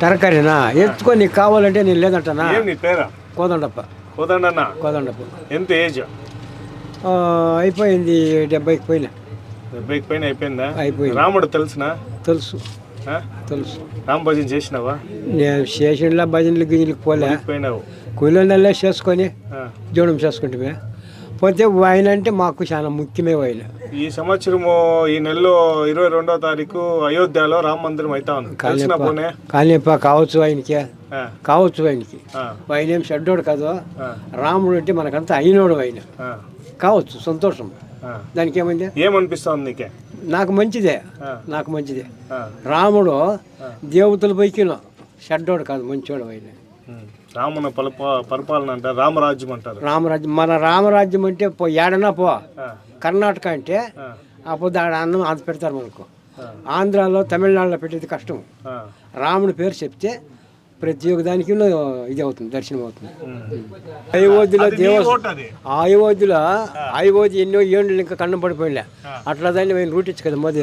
తరకారీనా? ఎత్తుకో నీకు కావాలంటే నేను లేదంటనా? ఏం నీ పేరా? కోదండప్ప. కోదండన్న? కోదండప్ప. ఎంత ఏజ్? అయిపోయింది డెబ్బైకి పోయినా. డెబ్బైకి పైన అయిపోయిందా? అయిపోయింది. రాముడు తెలుసునా? తెలుసు? తెలుసు. రామ్ భజన చేసినావా? నేను స్టేషన్లో భజనలు గిజనలకు పోలే. పోయినావు. కూలీలల్లో చేసుకొని. జోడం చేసుకుంటే పోతే ఆయన అంటే మాకు చాలా ముఖ్యమే ఆయన ఈ సంవత్సరము ఈ నెలలో ఇరవై రెండో తారీఖు అయోధ్యలో రామ మందిరం అవుతా ఉంది. తెలిసిన పోనే? కాళీప కావచ్చు ఆయనకి. కావచ్చు ఆయనకి. ఆయన ఏం షడ్డోడు కాదు రాముడు అంటే మనకంతా అయినోడు ఆయన. కావచ్చు సంతోషం. దానికి ఏమైంది ఏమనిపిస్తోంది నీకే? నాకు మంచిదే. నాకు మంచిదే. రాముడు దేవతల పైకిన. షడ్డోడు కాదు మంచోడు ఆయన. రామన పలప పరిపాలన అంటే రామరాజ్యం అంటారు. రామరాజ్యం. మన రామరాజ్యం అంటే పో ఏడన్నా పో. కర్ణాటక అంటే అప్పుడు అన్నం అది పెడతారు మనకు. ఆంధ్రాలో తమిళనాడులో పెట్టేది కష్టం. రాముని పేరు చెప్తే ప్రతి ఒక్క దానికి ఇది అవుతుంది దర్శనం అవుతుంది. అయోధ్యలో దేవస్థానం అయోధ్యలో అయోధ్య ఎన్నో ఏళ్ళు ఇంకా కన్నం పడిపోయిలే అట్లా దాన్ని మేము రూటిచ్చు కదా మోదీ.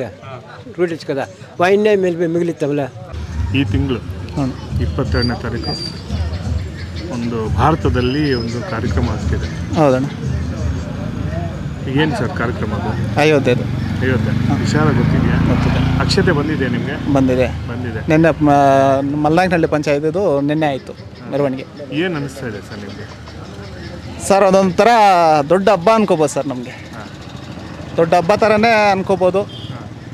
రూటిచ్చు కదా. వైన్నే మిగిలిస్తాంలే. ఈ తింగ్లు ఇప్పత్తెండో తారీఖు. ಒಂದು ಭಾರತದಲ್ಲಿ ಒಂದು ಕಾರ್ಯಕ್ರಮ ಆಗ್ತಿದೆ. ಹೌದಣ್ಣ. ಏನು ಸರ್ ಕಾರ್ಯಕ್ರಮ ಅದು? ಅಯೋಧ್ಯೆದು ಅಯೋಧ್ಯೆ ವಿಚಾರ ಗೊತ್ತಿದೆಯಾ? ಗೊತ್ತಿದೆ. ಅಕ್ಷತೆ ಬಂದಿದೆ ನಿಮಗೆ? ಬಂದಿದೆ. ಬಂದಿದೆ. ನಿನ್ನೆ ಮಲ್ಲಾಂಕನಹಳ್ಳಿ ಪಂಚಾಯತಿದು ನಿನ್ನೆ ಆಯಿತು ಮೆರವಣಿಗೆ. ಏನು ಅನಿಸ್ತಾ ಇದೆ ಸರ್ ನಿಮಗೆ? ಸರ್ ಅದೊಂಥರ ದೊಡ್ಡ ಹಬ್ಬ ಅನ್ಕೋಬೋದು ಸರ್ ನಮಗೆ. ದೊಡ್ಡ ಹಬ್ಬ ಥರನೇ ಅನ್ಕೋಬೋದು.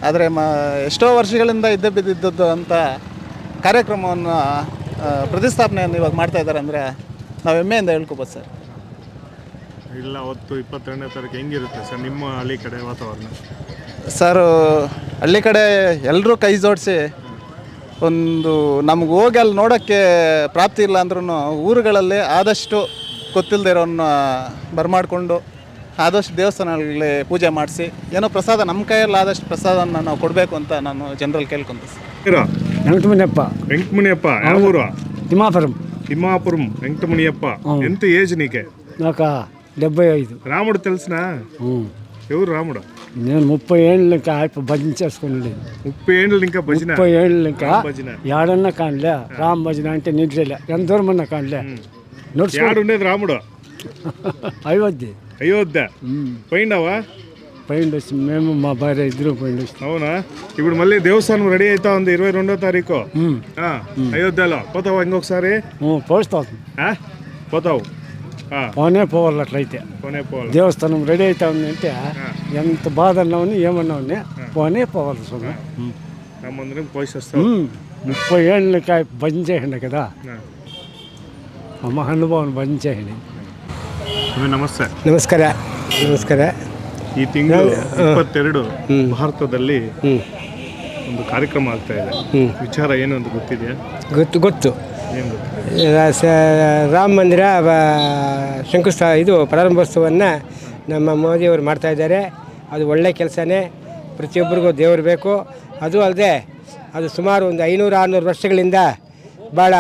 ಆದರೆ ಮ ಎಷ್ಟೋ ವರ್ಷಗಳಿಂದ ಇದ್ದೇ ಬಿದ್ದಿದ್ದದ್ದು ಅಂತ ಕಾರ್ಯಕ್ರಮವನ್ನು ಪ್ರತಿಷ್ಠಾಪನೆಯನ್ನು ಇವಾಗ ಮಾಡ್ತಾ ಇದ್ದಾರೆ ಅಂದರೆ ನಾವು ಹೆಮ್ಮೆಯಿಂದ ಹೇಳ್ಕೊಬೋದು ಸರ್. ಇಲ್ಲ ಅವತ್ತು ಇಪ್ಪತ್ತೆರಡನೇ ತಾರೀಕು ಹೆಂಗಿರುತ್ತೆ ಸರ್ ನಿಮ್ಮ ಹಳ್ಳಿ ಕಡೆ ವಾತಾವರಣ? ಸರ್ ಹಳ್ಳಿ ಕಡೆ ಎಲ್ಲರೂ ಕೈ ಜೋಡಿಸಿ ಒಂದು ನಮ್ಗೆ ಹೋಗಿ ಅಲ್ಲಿ ನೋಡೋಕ್ಕೆ ಪ್ರಾಪ್ತಿ ಇಲ್ಲ ಅಂದ್ರೂ ಊರುಗಳಲ್ಲಿ ಆದಷ್ಟು ಗೊತ್ತಿಲ್ಲದೆ ಇರೋನ್ನ ಬರಮಾಡಿಕೊಂಡು ಆದಷ್ಟು ದೇವಸ್ಥಾನಗಳಲ್ಲಿ ಪೂಜೆ ಮಾಡಿಸಿ ಏನೋ ಪ್ರಸಾದ ನಮ್ಮ ಕೈಯಲ್ಲಿ ಆದಷ್ಟು ಪ್ರಸಾದನ ನಾವು ಕೊಡಬೇಕು ಅಂತ ನಾನು ಜನರಲ್ಲಿ ಕೇಳ್ಕೊಂತ ಸರ್. వెంకటమణప్ప వెంకటమునియప్ప ಯಾವ ఊరు? తిమాపురం తిమ్మాపురం వెంకటమునియప్ప. ఎంత ఏజ్ నీకే? నాకు డెబ్బై ఐదు రాముడు తెలిసినా? ఎవరు రాముడు? నేను ముప్పై ఏళ్ళు ఇంకా భజన చేసుకుని ముప్పై ఏండ్లు ఇంకా భజన? ముప్పై ఏళ్ళు ఇంకా భజన. ఏడన్నా కానిలే రామ్ భజన అంటే నిద్రలే ఎంత దూరం అన్నా కానిలే. యాడుండేది రాముడు. అయోధ్య. అయోధ్య. పోయిండావా? పోయిండొచ్చు మేము మా భార్య ఇద్దరు పోయిండొచ్చు అవునా? ఇప్పుడు మళ్ళీ దేవస్థానం రెడీ అవుతా ఉంది ఇరవై రెండో తారీఖు. అయోధ్యలో. పోతావా ఇంకొకసారి? పోస్తావు పోతావు. పోనే పోవాలి అట్లయితే. పోనే పోవాలి. దేవస్థానం రెడీ అవుతా ఉంది అంటే ఎంత బాధ అన్నామని ఏమన్నామని పోనే పోవాలి స్వామి. ఉమ్. నా ముందర పోసేస్తావు. ముప్పై చేయండి కదా. మా ఆ మహానుభావుని చేయండి నమస్తే. నమస్కార. నమస్కార. ಈ ತಿಂಗಳು ಇಪ್ಪತ್ತೆರಡು ಭಾರತದಲ್ಲಿ ಒಂದು ಕಾರ್ಯಕ್ರಮ ಆಗ್ತಾ ಇದೆ. ವಿಚಾರ ಏನು ಅಂತ ಗೊತ್ತಿದೆಯಾ? ಗೊತ್ತು ಗೊತ್ತು. ರಾಮ ಮಂದಿರ ಶಂಕುಸ್ಥಾ ಇದು ಪ್ರಾರಂಭೋತ್ಸವವನ್ನು ನಮ್ಮ ಮೋದಿಯವರು ಮಾಡ್ತಾ ಇದ್ದಾರೆ. ಅದು ಒಳ್ಳೆಯ ಕೆಲಸನೇ. ಪ್ರತಿಯೊಬ್ಬರಿಗೂ ದೇವರು ಬೇಕು. ಅದು ಅಲ್ಲದೆ ಅದು ಸುಮಾರು ಒಂದು ಐನೂರು ಆರುನೂರು ವರ್ಷಗಳಿಂದ ಭಾಳ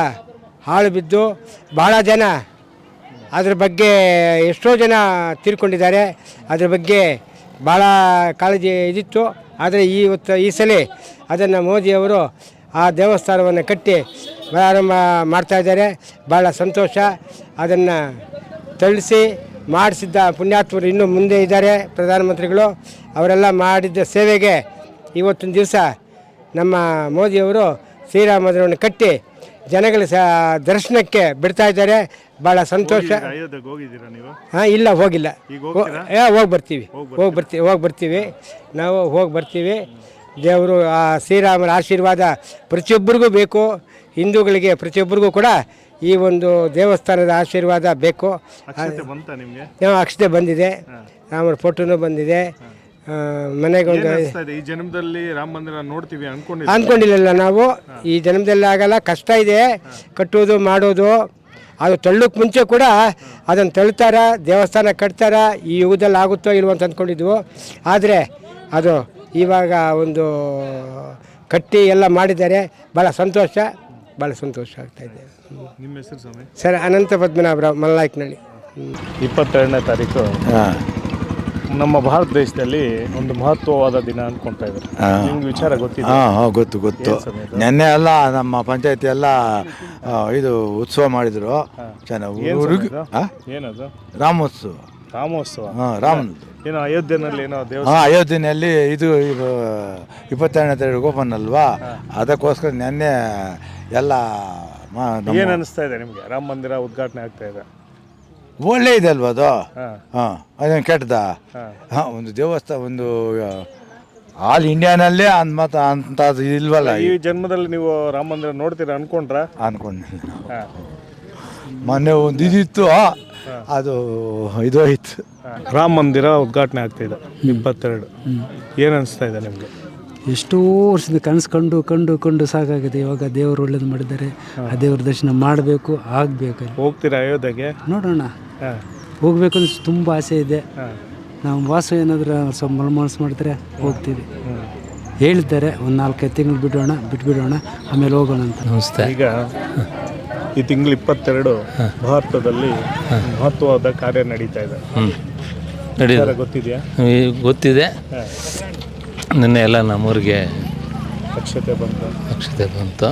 ಹಾಳು ಬಿದ್ದು ಭಾಳ ಜನ ಅದ್ರ ಬಗ್ಗೆ ಎಷ್ಟೋ ಜನ ತೀರ್ಕೊಂಡಿದ್ದಾರೆ. ಅದ್ರ ಬಗ್ಗೆ ಭಾಳ ಕಾಳಜಿ ಇದಿತ್ತು. ಆದರೆ ಈ ಹೊತ್ತು ಈ ಸಲ ಅದನ್ನು ಮೋದಿಯವರು ಆ ದೇವಸ್ಥಾನವನ್ನು ಕಟ್ಟಿ ಪ್ರಾರಂಭ ಮಾಡ್ತಾ ಇದ್ದಾರೆ. ಭಾಳ ಸಂತೋಷ. ಅದನ್ನು ತಳಿಸಿ ಮಾಡಿಸಿದ್ದ ಪುಣ್ಯಾತ್ಮರು ಇನ್ನೂ ಮುಂದೆ ಇದ್ದಾರೆ ಪ್ರಧಾನಮಂತ್ರಿಗಳು. ಅವರೆಲ್ಲ ಮಾಡಿದ್ದ ಸೇವೆಗೆ ಇವತ್ತಿನ ದಿವಸ ನಮ್ಮ ಮೋದಿಯವರು ಶ್ರೀರಾಮಂದಿರವನ್ನು ಕಟ್ಟಿ ಜನಗಳ ಸ ದರ್ಶನಕ್ಕೆ ಬಿಡ್ತಾ ಇದ್ದಾರೆ. ಭಾಳ ಸಂತೋಷ. ಅಯೋಧ್ಯೆಗೆ ಹೋಗಿದ್ದೀರಾ ನೀವು? ಹಾಂ ಇಲ್ಲ ಹೋಗಿಲ್ಲ. ಈಗ ಹೋಗ್ತೀರಾ? ಹೋಗಿ ಬರ್ತೀವಿ. ಹೋಗಿ ಬರ್ತೀವಿ ಹೋಗಿ ಬರ್ತೀವಿ. ನಾವು ಹೋಗಿ ಬರ್ತೀವಿ. ದೇವರು ಆ ಶ್ರೀರಾಮರ ಆಶೀರ್ವಾದ ಪ್ರತಿಯೊಬ್ಬರಿಗೂ ಬೇಕು. ಹಿಂದೂಗಳಿಗೆ ಪ್ರತಿಯೊಬ್ಬರಿಗೂ ಕೂಡ ಈ ಒಂದು ದೇವಸ್ಥಾನದ ಆಶೀರ್ವಾದ ಬೇಕು. ಅಕ್ಷತೆ ಬಂತ ನಿಮಗೆ? ನಾವು ಅಕ್ಷತೆ ಬಂದಿದೆ. ರಾಮರ ಫೋಟೋನು ಬಂದಿದೆ. ಆ, ಮನೆಗೆ ಅನಿಸ್ತಾ ಇದೆ? ಈ ಜನ್ಮದಲ್ಲಿ ರಾಮ ಮಂದಿರ ನೋಡ್ತೀವಿ ಅನ್ಕೊಂಡಿದ್ದೀವಿ ಅಂದ್ಕೊಂಡಿಲ್ಲ ನಾವು? ಈ ಜನ್ಮದಲ್ಲಿ ಆಗಲ್ಲ ಕಷ್ಟ ಇದೆ. ಕಟ್ಟೋದು ಮಾಡೋದು ಅದು ತಳ್ಳಕ್ಕೆ ಮುಂಚೆ ಕೂಡ ಅದನ್ನು ತಳ್ತಾರ ದೇವಸ್ಥಾನ ಕಟ್ತಾರ ಈ ಯುಗದಲ್ಲಿ ಆಗುತ್ತೋ ಇಲ್ವೋ ಅಂತ ಅಂದ್ಕೊಂಡಿದ್ವು ಆದರೆ ಅದು ಇವಾಗ ಒಂದು ಕಟ್ಟಿ ಎಲ್ಲ ಮಾಡಿದ್ದಾರೆ. ಭಾಳ ಸಂತೋಷ ಭಾಳ ಸಂತೋಷ ಆಗ್ತಾಯಿದೆ ನಿಮ್ಮ ಹೆಸರು ಸ್ವಾಮಿ? ಸರ್ ಅನಂತ ಪದ್ಮನಾಭರಾವ್ ಮಲ್ಲಾಯ್ಕನಹಳ್ಳಿ ಹ್ಞೂ ಇಪ್ಪತ್ತೆರಡನೇ ತಾರೀಕು. ನಮ್ಮ ಭಾರತ ದೇಶದಲ್ಲಿ ಒಂದು ಮಹತ್ವವಾದ ದಿನ ಅನ್ಕೊಂತಾ ಇದ್ದಾರೆ. ನಿಮ್ಗೆ ವಿಚಾರ ಗೊತ್ತಿದೆ ಹಾಂ ಹಾಂ ಗೊತ್ತು ಗೊತ್ತು? ನೆನ್ನೆ ಎಲ್ಲ ನಮ್ಮ ಪಂಚಾಯತಿ ಎಲ್ಲ ಆ, ಇದು ಉತ್ಸವ ಮಾಡಿದ್ರು. ಚೆನ್ನಾಗಿ ಏನದು? ರಾಮೋತ್ಸವ. ರಾಮೋತ್ಸವ? ಹಾಂ ರಾಮನ ಏನೋ ಅಯೋಧ್ಯೆನಲ್ಲಿ ಏನೋ ಹಾಂ ಅಯೋಧ್ಯೆಯಲ್ಲಿ ಇದು ಇದು ಇಪ್ಪತ್ತೆರಡನೇ ತಾರೀಕು ಓಪನ್ ಅಲ್ವಾ? ಅದಕ್ಕೋಸ್ಕರ ನೆನ್ನೆ ಎಲ್ಲ ಮಾ- ನಮ್ಮ- ಏನ್ ಅನಿಸ್ತಾ ಇದೆ ನಿಮ್ಗೆ? ರಾಮ ಮಂದಿರ ಉದ್ಘಾಟನೆ ಆಗ್ತಾ ಇದೆ. ಒಳ್ಳೆ ಇದೆ ಅಲ್ವಾ ಅದು? ಹಾ. ಅದೇನು ಕೆಟ್ಟದ? ಹಾಂ. ಒಂದು ದೇವಸ್ಥಾನ ಒಂದು ಆಲ್ ಇಂಡಿಯಾನಲ್ಲೇ ಅಂತ ಮತ ಅಂತ ಇಲ್ವಲ್ಲ ಈ ಜನ್ಮದಲ್ಲಿ ನೀವು ರಾಮ ಮಂದಿರ ನೋಡ್ತೀರಾ ಅನ್ಕೊಂಡ್ರ? ನಾವು. ಮೊನ್ನೆ ಒಂದು ಇದಿತ್ತು ಅದು ಇದೋಯ್ತು ರಾಮ ಮಂದಿರ ಉದ್ಘಾಟನೆ ಆಗ್ತಿದೆ ಇದೆ ಇಪ್ಪತ್ತೆರಡು. ಏನ್ ಅನಿಸ್ತಾ ಇದೆ ನಿಮಗೆ? ಎಷ್ಟೋ ವರ್ಷದ ಕನಸು ಕಂಡು ಕಂಡು ಕಂಡು ಸಾಕಾಗಿದೆ. ಇವಾಗ ದೇವರು ಒಳ್ಳೇದು ಮಾಡಿದ್ದಾರೆ. ಆ ದೇವ್ರ ದರ್ಶನ ಮಾಡಬೇಕು ಆಗಬೇಕು. ಹೋಗ್ತೀರಾ ಅಯೋಧ್ಯೆಗೆ? ನೋಡೋಣ. ಹೋಗ್ಬೇಕು ಅಂತ ತುಂಬ ಆಸೆ ಇದೆ. ನಾವು ವಾಸ ಏನಾದರೂ ಸ್ವಲ್ಪ ಮನಸ್ಸು ಮಾಡಿದ್ರೆ ಹೋಗ್ತೀವಿ. ಹೇಳ್ತಾರೆ ಒಂದು ನಾಲ್ಕೈದು ತಿಂಗಳು ಬಿಡೋಣ ಬಿಟ್ಬಿಡೋಣ ಆಮೇಲೆ ಹೋಗೋಣ ಅಂತ. ಈಗ ಈ ತಿಂಗಳು ಇಪ್ಪತ್ತೆರಡು ಭಾರತದಲ್ಲಿ ಮಹತ್ವವಾದ ಕಾರ್ಯ ನಡೀತಾ ಇದೆ. ನಡೀತಾರೆ ಗೊತ್ತಿದೆಯಾ? ಈ ಗೊತ್ತಿದೆ. ನಿನ್ನೆ ಎಲ್ಲ ನಮ್ಮೂರಿಗೆ ಅಕ್ಷತೆ ಬಂತು. ಅಕ್ಷತೆ ಬಂತು.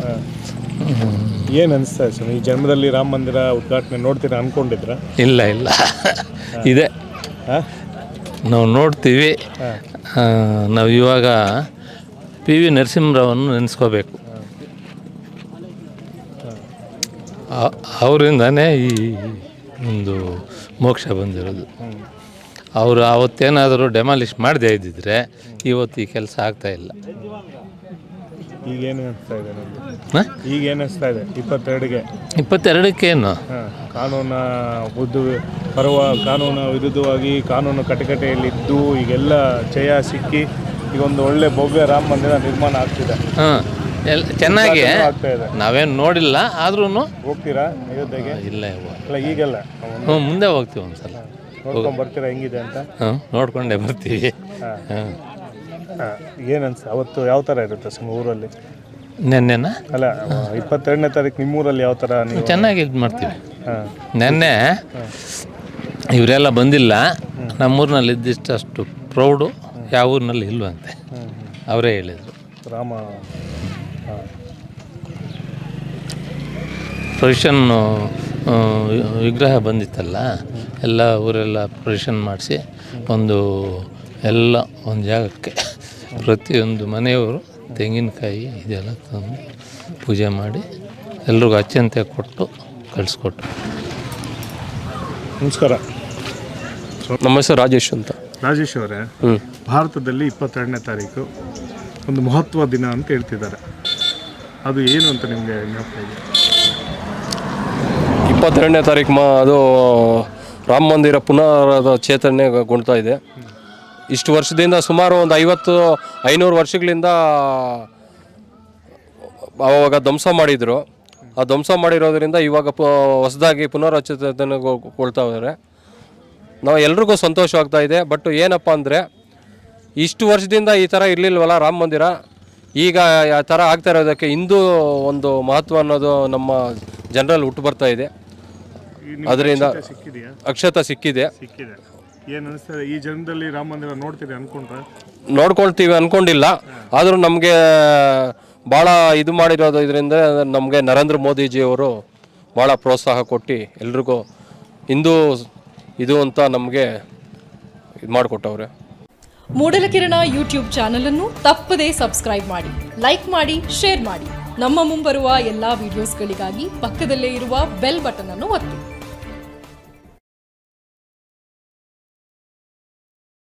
ಏನ್ ಅನಿಸ್ತಾ ಸರ್ ಸ್ವಾಮಿ? ಈ ಜನ್ಮದಲ್ಲಿ ರಾಮ ಮಂದಿರ ಉದ್ಘಾಟನೆ ನೋಡ್ತೀರ ಅನ್ಕೊಂಡಿದ್ರ ಇಲ್ಲ ಇಲ್ಲ. ಇದೆ. ನಾವು ನೋಡ್ತೀವಿ. ನಾವು ಇವಾಗ ಪಿ ವಿ ನರಸಿಂಹರಾವನ್ನು ನೆನೆಸ್ಕೋಬೇಕು. ಅವರಿಂದನೇ ಈ ಒಂದು ಮೋಕ್ಷ ಬಂದಿರೋದು. ಅವರು ಅವತ್ತೇನಾದರೂ ಡೆಮಾಲಿಷ್ ಮಾಡದೇ ಇದ್ದಿದ್ರೆ ಇವತ್ತು ಈ ಕೆಲಸ ಆಗ್ತಾ ಇಲ್ಲ ಈಗ ಏನು ಅನಿಸ್ತಾ ಇದೆ ನಿಮ್ಗೆ? ಹಾಂ? ಈಗ ಏನು ಅನಿಸ್ತಾ ಇದೆ? ಇಪ್ಪತ್ತೆರಡಕ್ಕೆ ಇಪ್ಪತ್ತೆರಡಕ್ಕೇನು? ಹಾ, ಕಾನೂನ ಉದ್ದು ಪರವ ಕಾನೂನು ವಿರುದ್ಧವಾಗಿ ಕಾನೂನು ಕಟಕಟೆಯಲ್ಲಿದ್ದು ಈಗೆಲ್ಲ ಜಯ ಸಿಕ್ಕಿ ಈಗ ಒಂದು ಒಳ್ಳೆ ಭವ್ಯ ರಾಮ ಮಂದಿರ ನಿರ್ಮಾಣ ಆಗ್ತಿದೆ. ಹಾಂ ಎಲ್ಲ ಚೆನ್ನಾಗಿ ಆಗ್ತಾ ಇದೆ. ನಾವೇನು ನೋಡಿಲ್ಲ ಆದ್ರೂ ಹೋಗ್ತೀರಾ ಅಯೋಧ್ಯೆಗೆ? ಇಲ್ಲ ಇವ ಅಲ್ಲ ಈಗೆಲ್ಲ. ಹ್ಞೂ ಮುಂದೆ ಹೋಗ್ತೀವಿ ಒಂದ್ಸಲ. ನೋಡ್ಕೊಂಡು ಬರ್ತೀರಾ ಹೆಂಗಿದೆ ಅಂತ? ಹ್ಞೂ ನೋಡ್ಕೊಂಡೇ ಬರ್ತೀವಿ. ಹಾ, ಏನ್ ಅನ್ಸ ಅವತ್ತು ಯಾವ ಥರ ಇರುತ್ತೆ ನಿಮ್ಮ ಊರಲ್ಲಿ? ನೆನ್ನೆನ? ಅಲ್ಲ ಇಪ್ಪತ್ತೆರಡನೇ ತಾರೀಕು ನಿಮ್ಮೂರಲ್ಲಿ ಯಾವ ಥರ ನೀವು ಚೆನ್ನಾಗಿ ಇದು ಮಾಡ್ತೀವಿ. ನೆನ್ನೆ ಇವರೆಲ್ಲ ಬಂದಿಲ್ಲ. ನಮ್ಮೂರಿನಲ್ಲಿ ಇದ್ದಿಷ್ಟು ಅಷ್ಟು ಪ್ರೌಡು ಯಾವ ಊರಿನಲ್ಲಿ ಇಲ್ವಂತೆ. ಅವರೇ ಹೇಳಿದರು. ರಾಮ ಹಾಂ. ಪ್ರೊವಿಷನ್ ವಿಗ್ರಹ ಬಂದಿತ್ತಲ್ಲ ಎಲ್ಲ ಊರೆಲ್ಲ ಪ್ರೊವಿಷನ್ ಮಾಡಿಸಿ ಒಂದು ಎಲ್ಲ ಒಂದು ಜಾಗಕ್ಕೆ ಪ್ರತಿಯೊಂದು ಮನೆಯವರು ತೆಂಗಿನಕಾಯಿ ಇದೆಲ್ಲ ತಂದು ಪೂಜೆ ಮಾಡಿ ಎಲ್ರಿಗೂ ಅಚ್ಚಂತೆ ಕೊಟ್ಟು ಕಳಿಸ್ಕೊಟ್ರು. ನಮಸ್ಕಾರ. ನಮ್ಮ ಹೆಸರು ರಾಜೇಶ್ ಅಂತ. ರಾಜೇಶ್ ಅವರೇ ಭಾರತದಲ್ಲಿ ಇಪ್ಪತ್ತೆರಡನೇ ತಾರೀಕು ಒಂದು ಮಹತ್ವ ದಿನ ಅಂತ ಹೇಳ್ತಿದ್ದಾರೆ. ಅದು ಏನು ಅಂತ ನಿಮಗೆ ಜ್ಞಾಪಕ ಇದೆ ಇಪ್ಪತ್ತೆರಡನೇ ತಾರೀಕು ಮಾ ಅದು ರಾಮ ಮಂದಿರ ಪುನರದ ಚೇತನೆಗೊಳ್ತಾ ಇದೆ. ಇಷ್ಟು ವರ್ಷದಿಂದ ಸುಮಾರು ಒಂದು ಐವತ್ತು ಐನೂರು ವರ್ಷಗಳಿಂದ ಆವಾಗ ಧ್ವಂಸ ಮಾಡಿದರು. ಆ ಧ್ವಂಸ ಮಾಡಿರೋದ್ರಿಂದ ಇವಾಗ ಪ ಹೊಸದಾಗಿ ಕೊಳ್ತಾ ಇದ್ದಾರೆ. ನಾವು ಎಲ್ರಿಗೂ ಸಂತೋಷವಾಗ್ತಾ ಇದೆ. ಬಟ್ ಏನಪ್ಪ ಅಂದರೆ ಇಷ್ಟು ವರ್ಷದಿಂದ ಈ ಥರ ಇರಲಿಲ್ವಲ್ಲ ರಾಮ ಮಂದಿರ? ಈಗ ಆ ಥರ ಆಗ್ತಾ ಇರೋದಕ್ಕೆ ಇಂದು ಒಂದು ಮಹತ್ವ ಅನ್ನೋದು ನಮ್ಮ ಜನರಲ್ಲಿ ಹುಟ್ಟು ಬರ್ತಾ ಇದೆ. ಅದರಿಂದ ಅಕ್ಷತ ಸಿಕ್ಕಿದೆ. ಏನು ಅನಿಸ್ತದೆ ಈ ಜನ್ಮದಲ್ಲಿ ರಾಮ ಮಂದಿರ ನೋಡ್ತೀರಿ ಅನ್ಕೊಂಡ್ರೆ? ನೋಡ್ಕೊಳ್ತೀವಿ ಅನ್ಕೊಂಡಿಲ್ಲ. ಆದರೂ ನಮಗೆ ಭಾಳ ಇದು ಮಾಡಿರೋದು ಇದರಿಂದ ನಮಗೆ ನರೇಂದ್ರ ಮೋದಿಜಿಯವರು ಭಾಳ ಪ್ರೋತ್ಸಾಹ ಕೊಟ್ಟು ಎಲ್ರಿಗೂ ಹಿಂದೂ ಇದು ಅಂತ ನಮಗೆ ಇದು ಮಾಡಿಕೊಟ್ಟವ್ರೆ. ಮೂಡಲಕಿರಣ ಯೂಟ್ಯೂಬ್ ಚಾನಲ್ ಅನ್ನು ತಪ್ಪದೇ ಸಬ್ಸ್ಕ್ರೈಬ್ ಮಾಡಿ ಲೈಕ್ ಮಾಡಿ ಶೇರ್ ಮಾಡಿ. ನಮ್ಮ ಮುಂಬರುವ ಎಲ್ಲಾ ವಿಡಿಯೋಸ್ಗಳಿಗಾಗಿ ಪಕ್ಕದಲ್ಲೇ ಇರುವ ಬೆಲ್ ಬಟನ್ ಅನ್ನು ಒತ್ತಿ.